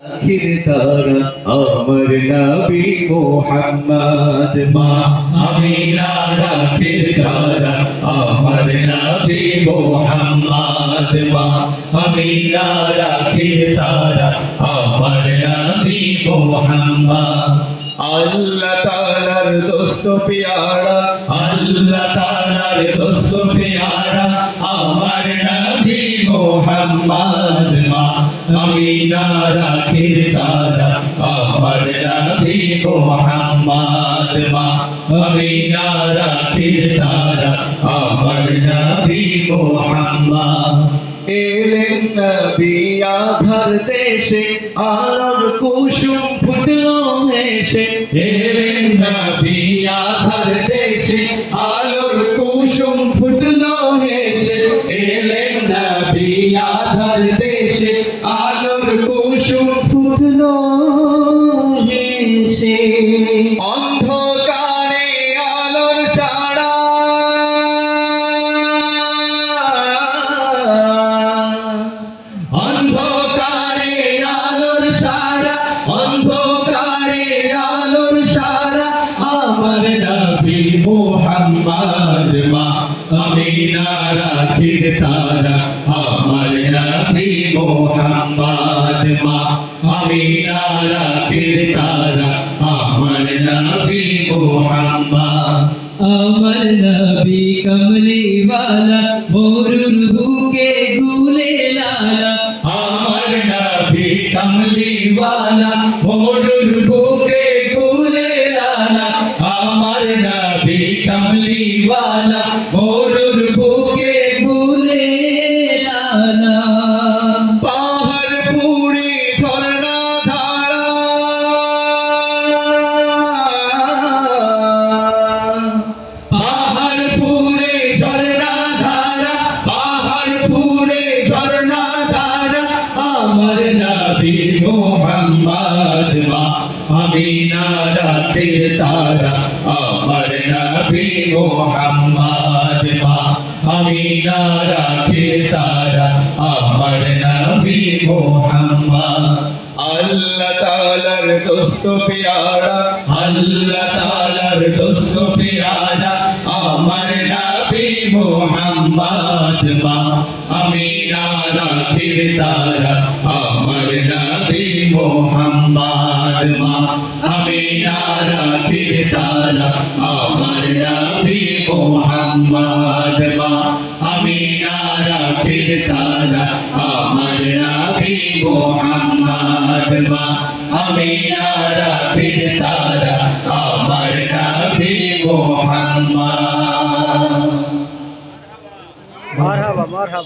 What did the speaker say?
আখির তারা আমার নবী মোহাম্মদ, মা আমিনা রাখির তারা আমার নবী মোহাম্মদ, মা আমিনা রাখির তারা আমার নবী মোহাম্মদ। আল্লাহ তাআলার দোস্ত পিয়ারা, আল্লাহ তাআলার দোস্ত পিয়ারা, আমার মোহাম্মদ মা আমিনা রাখির তারা আমার নবী মোহাম্মদ মা আমিনা রাখির তারা আমার নবী মোহাম্মদ। এলেন নবী আধার দেশে, আলোর কুসুম ফুটলো হেসে এলেন নবী আধার দেশে আমিনা রাখির তারা আমার নবী মোহাম্মদ মা আমার নবী কমলি वाला ভোর বুকে গুলে মা আমিনা রাতের তারা, আমার নবী মোহাম্মদ মা। আমিনা রাতের তারা, আমার নবী মোহাম্মদ। আল্লাহ তাআলার দোস্ত পেয়ারা, আল্লাহ তাআলার দোস্ত পেয়ারা, আমার নবী মোহাম্মদ মা আমিনা রাখির তারা আমার নবী মোহাম্মদ মা। আমিনা রাখির তারা আমার নবী মোহাম্মদ মা। আমিনা রাখির তারা আমার নবী মোহাম্মদ মা। আমিনা রাখির তারা আমার নবী মোহাম্মদ মারহাবা